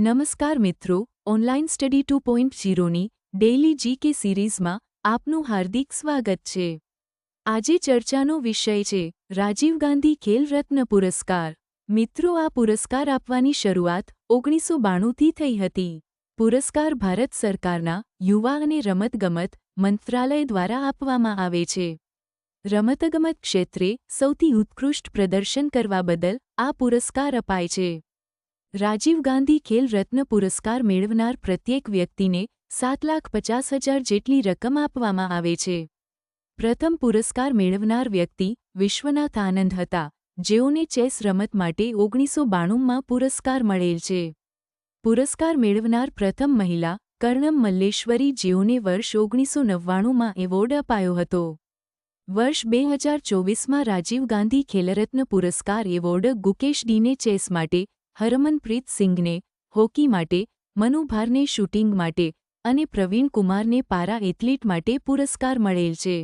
નમસ્કાર મિત્રો, online study two point ઝીરોની ડેઇલી જીકે સિરીઝમાં આપનું હાર્દિક સ્વાગત છે. આજે ચર્ચાનો વિષય છે, રાજીવ ગાંધી ખેલ રત્ન પુરસ્કાર. મિત્રો, આ પુરસ્કાર આપવાની શરૂઆત ઓગણીસો બાણુંથી થઈ હતી. પુરસ્કાર ભારત સરકારના યુવા અને રમતગમત મંત્રાલય દ્વારા આપવામાં આવે છે. રમતગમત ક્ષેત્રે સૌથી ઉત્કૃષ્ટ પ્રદર્શન કરવા બદલ આ પુરસ્કાર અપાય છે. રાજીવ ગાંધી ખેલ રત્ન પુરસ્કાર મેળવનાર પ્રત્યેક વ્યક્તિને સાત લાખ પચાસ હજાર જેટલી રકમ આપવામાં આવે છે. પ્રથમ પુરસ્કાર મેળવનાર વ્યક્તિ વિશ્વનાથ આનંદ હતા, જેઓને ચેસ રમત માટે ઓગણીસો બાણુંમાં પુરસ્કાર મળેલ છે. પુરસ્કાર મેળવનાર પ્રથમ મહિલા કર્ણમ મલ્લેશ્વરી જેઓને વર્ષ ઓગણીસો નવ્વાણુંમાં એવોર્ડ અપાયો હતો. વર્ષ બે હજાર ચોવીસમાં રાજીવ ગાંધી ખેલરત્ન પુરસ્કાર એવોર્ડ ગુકેશ ડીને ચેસ માટે હરમનપ્રીત સિંઘને હોકી માટે મનુભારને શૂટિંગ માટે અને પ્રવીણ કુમારને પારા એથ્લીટ માટે પુરસ્કાર મળેલ છે.